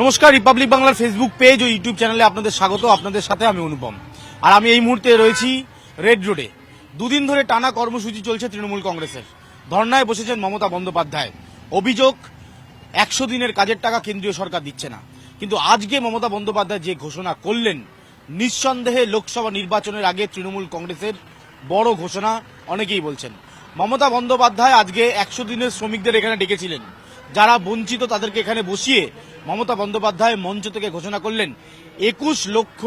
নমস্কার রিপাবলিক বাংলার Facebook page ও ইউটিউব চ্যানেলে আপনাদের স্বাগত, আপনাদের সাথে আমি অনুপম। আর আমি এই মুহূর্তে রয়েছি রেড রোডে দুদিন ধরে টানা কর্মসূচি চলছে তৃণমূল কংগ্রেসের। ধর্নায় বসেছেন মমতা বন্দ্যোপাধ্যায়। অভিযোগ, একশো দিনের কাজের টাকা কেন্দ্রীয় সরকার দিচ্ছে না। কিন্তু আজকে মমতা বন্দ্যোপাধ্যায় যে ঘোষণা করলেন, নিঃসন্দেহে লোকসভা নির্বাচনের আগে তৃণমূল কংগ্রেসের বড় ঘোষণা অনেকেই বলছেন। মমতা বন্দ্যোপাধ্যায় আজকে একশো দিনের শ্রমিকদের এখানে ডেকেছিলেন। যারা বঞ্চিত তাদেরকে এখানে বসিয়ে মমতা বন্দ্যোপাধ্যায় মঞ্চ থেকে ঘোষণা করলেন, একুশ লক্ষ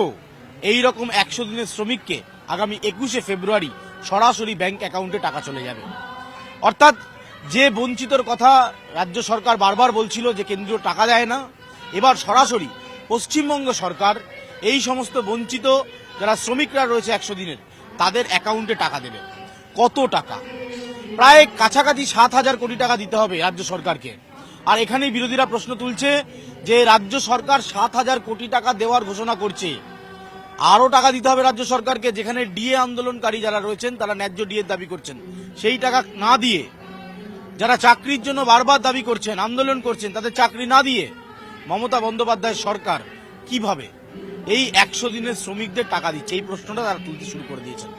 এই রকম একশো দিনের শ্রমিককে আগামী একুশে ফেব্রুয়ারি সরাসরি ব্যাংক অ্যাকাউন্টে টাকা চলে যাবে। অর্থাৎ যে বঞ্চিতর কথা রাজ্য সরকার বারবার বলছিল যে কেন্দ্রীয় টাকা দেয় না, এবার সরাসরি পশ্চিমবঙ্গ সরকার এই সমস্ত বঞ্চিত যারা শ্রমিকরা রয়েছে একশো দিনের, তাদের অ্যাকাউন্টে টাকা দেবে। কত টাকা? প্রায় কাছাকাছি সাত হাজার কোটি টাকা দিতে হবে রাজ্য সরকারকে। আর এখানেই বিরোধীরা প্রশ্ন তুলছে যে রাজ্য সরকার সাত হাজার কোটি টাকা দেওয়ার ঘোষণা করছে। আরও টাকা দিতে হবে রাজ্য সরকারকে, যেখানে ডিএ আন্দোলনকারী যারা রয়েছেন, তারা ন্যায্য ডিএ দাবি করছেন। সেই টাকা না দিয়ে যারা চাকরির জন্য বারবার দাবি করছেন, আন্দোলন করছেন, তাদের চাকরি না দিয়ে মমতা বন্দ্যোপাধ্যায় সরকার কীভাবে এই একশো দিনের শ্রমিকদের টাকা দিচ্ছে? এই প্রশ্নটা তারা তুলতে শুরু করে দিয়েছেন।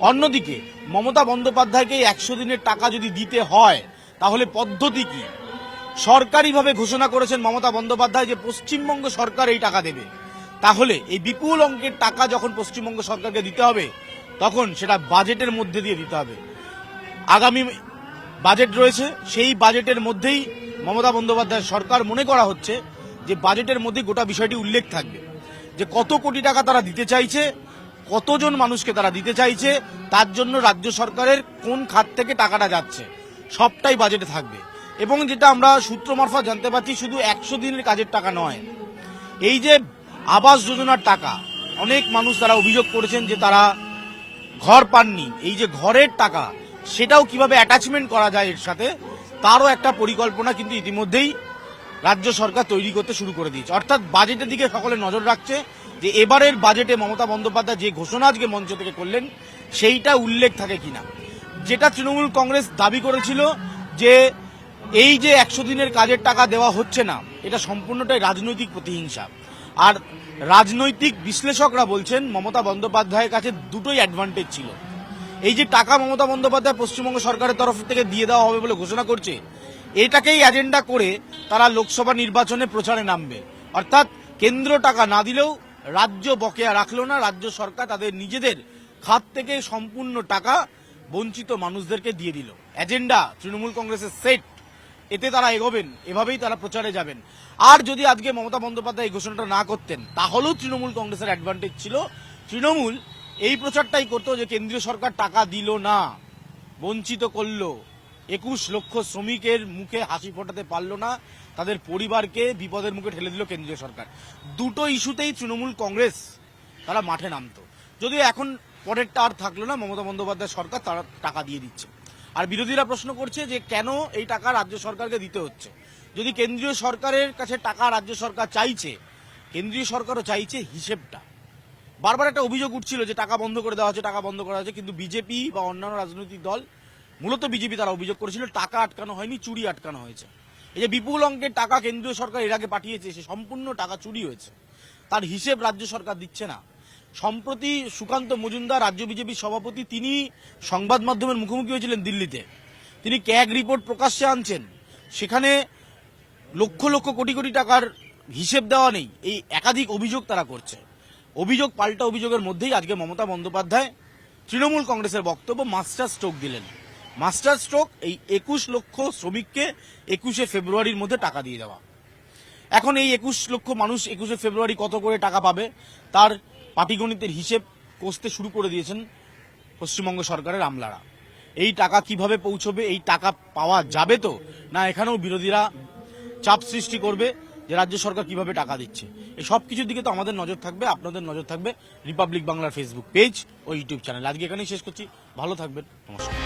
অন্যদিকে, মমতা বন্দ্যোপাধ্যায়কে একশো দিনের টাকা যদি দিতে হয়, তাহলে পদ্ধতি কি? সরকারিভাবে ঘোষণা করেছেন মমতা বন্দ্যোপাধ্যায় যে পশ্চিমবঙ্গ সরকার এই টাকা দেবে। তাহলে এই বিপুল অঙ্কের টাকা যখন পশ্চিমবঙ্গ সরকারকে দিতে হবে, তখন সেটা বাজেটের মধ্যে দিয়ে দিতে হবে। আগামী বাজেট রয়েছে, সেই বাজেটের মধ্যেই মমতা বন্দ্যোপাধ্যায় সরকার মনে করা হচ্ছে যে বাজেটের মধ্যে গোটা বিষয়টি উল্লেখ থাকবে। যে কত কোটি টাকা তারা দিতে চাইছে কতজন মানুষকে তারা দিতে চাইছে, তার জন্য রাজ্য সরকারের কোন খাত থেকে টাকাটা যাচ্ছে, সবটাই বাজেটে থাকবে। এবং যেটা আমরা সূত্র মারফত জানতে পারছি, শুধু একশো দিনের কাজের টাকা নয়। এই যে আবাস যোজনার টাকা, অনেক মানুষ তারা অভিযোগ করেছেন যে তারা ঘর পাননি। এই যে ঘরের টাকা, সেটাও কীভাবে অ্যাটাচমেন্ট করা যায় এর সাথে, তারও একটা পরিকল্পনা কিন্তু ইতিমধ্যেই রাজ্য সরকার তৈরি করতে শুরু করে দিয়েছে। অর্থাৎ বাজেটের দিকে সকলে নজর রাখছে যে এবারের বাজেটে মমতা বন্দ্যোপাধ্যায় যে ঘোষণা আজকে মঞ্চ থেকে করলেন, সেইটা উল্লেখ থাকে কিনা? যেটা তৃণমূল কংগ্রেস দাবি করেছিল যে এই যে একশো দিনের কাজের টাকা দেওয়া হচ্ছে না, এটা সম্পূর্ণটাই রাজনৈতিক প্রতিহিংসা। আর রাজনৈতিক বিশ্লেষকরা বলছেন, মমতা বন্দ্যোপাধ্যায়ের কাছে দুটোই অ্যাডভান্টেজ ছিল। এই যে টাকা মমতা বন্দ্যোপাধ্যায় পশ্চিমবঙ্গ সরকারের তরফ থেকে দিয়ে দেওয়া হবে বলে ঘোষণা করছে এটাকেই এজেন্ডা করে তারা লোকসভা নির্বাচনে প্রচারে নামবে। অর্থাৎ কেন্দ্র টাকা না দিলেও রাজ্য বকেয়া রাখল না, রাজ্য সরকার তাদের নিজেদের খাত থেকে সম্পূর্ণ টাকা বঞ্চিত মানুষদেরকে দিয়ে দিল। এজেন্ডা তৃণমূল কংগ্রেসের সেট এতে তারা এগোবেন, এভাবেই তারা প্রচারে যাবেন। আর যদি আজকে মমতা বন্দ্যোপাধ্যায় এই ঘোষণাটা না করতেন, তাহলেও তৃণমূল কংগ্রেসের অ্যাডভান্টেজ ছিল। তৃণমূল এই প্রচারটাই করতো যে কেন্দ্রীয় সরকার টাকা দিল না, বঞ্চিত করল। একুশ লক্ষ শ্রমিকের মুখে হাসি ফোটাতে পারল না, তাদের পরিবারকে বিপদের মুখে ঠেলে দিল কেন্দ্রীয় সরকার। দুটো ইস্যুতেই তৃণমূল কংগ্রেস, তারা মাঠে নামতো। যদিও এখন পরেরটা আর থাকল না, মমতা বন্দ্যোপাধ্যায় সরকার, তারা টাকা দিয়ে দিচ্ছে। আর বিরোধীরা প্রশ্ন করছে যে কেন এই টাকা রাজ্য সরকারকে দিতে হচ্ছে? যদি কেন্দ্রীয় সরকারের কাছে টাকা রাজ্য সরকার চাইছে, কেন্দ্রীয় সরকারও চাইছে হিসেবটা। বারবার একটা অভিযোগ উঠছিল যে টাকা বন্ধ করে দেওয়া হচ্ছে, টাকা বন্ধ করা হচ্ছে, কিন্তু বিজেপি বা অন্যান্য রাজনৈতিক দল মূলত বিজেপি তারা অভিযোগ করেছিল, টাকা আটকানো হয়নি, চুরি আটকানো হয়েছে। এই যে বিপুল অঙ্কের টাকা কেন্দ্রীয় সরকার এর আগে পাঠিয়েছে, সে সম্পূর্ণ টাকা চুরি হয়েছে। তার হিসেব রাজ্য সরকার দিচ্ছে না। সম্প্রতি সুকান্ত মজুমদার, রাজ্য বিজেপির সভাপতি, তিনি সংবাদ মাধ্যমের মুখোমুখি হয়েছিলেন দিল্লিতে। তিনি ক্যাগ রিপোর্ট প্রকাশ্যে আনছেন। সেখানে লক্ষ লক্ষ কোটি কোটি টাকার হিসেব দেওয়া নেই। এই একাধিক অভিযোগ তারা করছে। অভিযোগ, পাল্টা অভিযোগের মধ্যেই আজকে মমতা বন্দ্যোপাধ্যায় তৃণমূল কংগ্রেসের বক্তব্য, মাস্টার স্ট্রোক দিলেন। মাস্টার স্ট্রোক এই একুশ লক্ষ শ্রমিককে একুশে ফেব্রুয়ারির মধ্যে টাকা দিয়ে দেওয়া। এখন এই একুশ লক্ষ মানুষ একুশে ফেব্রুয়ারি কত করে টাকা পাবে, তার পাটিগণিতের হিসেব কষতে শুরু করে দিয়েছেন পশ্চিমবঙ্গ সরকারের আমলারা। এই টাকা কীভাবে পৌঁছবে, এই টাকা পাওয়া যাবে তো? না এখানেও বিরোধীরা চাপ সৃষ্টি করবে যে রাজ্য সরকার কীভাবে টাকা দিচ্ছে। এই সব কিছুর দিকে তো আমাদের নজর থাকবে, আপনাদের নজর থাকবে রিপাবলিক বাংলার ফেসবুক পেজ ও ইউটিউব চ্যানেল। আজকে এখানেই শেষ করছি। ভালো থাকবেন, নমস্কার।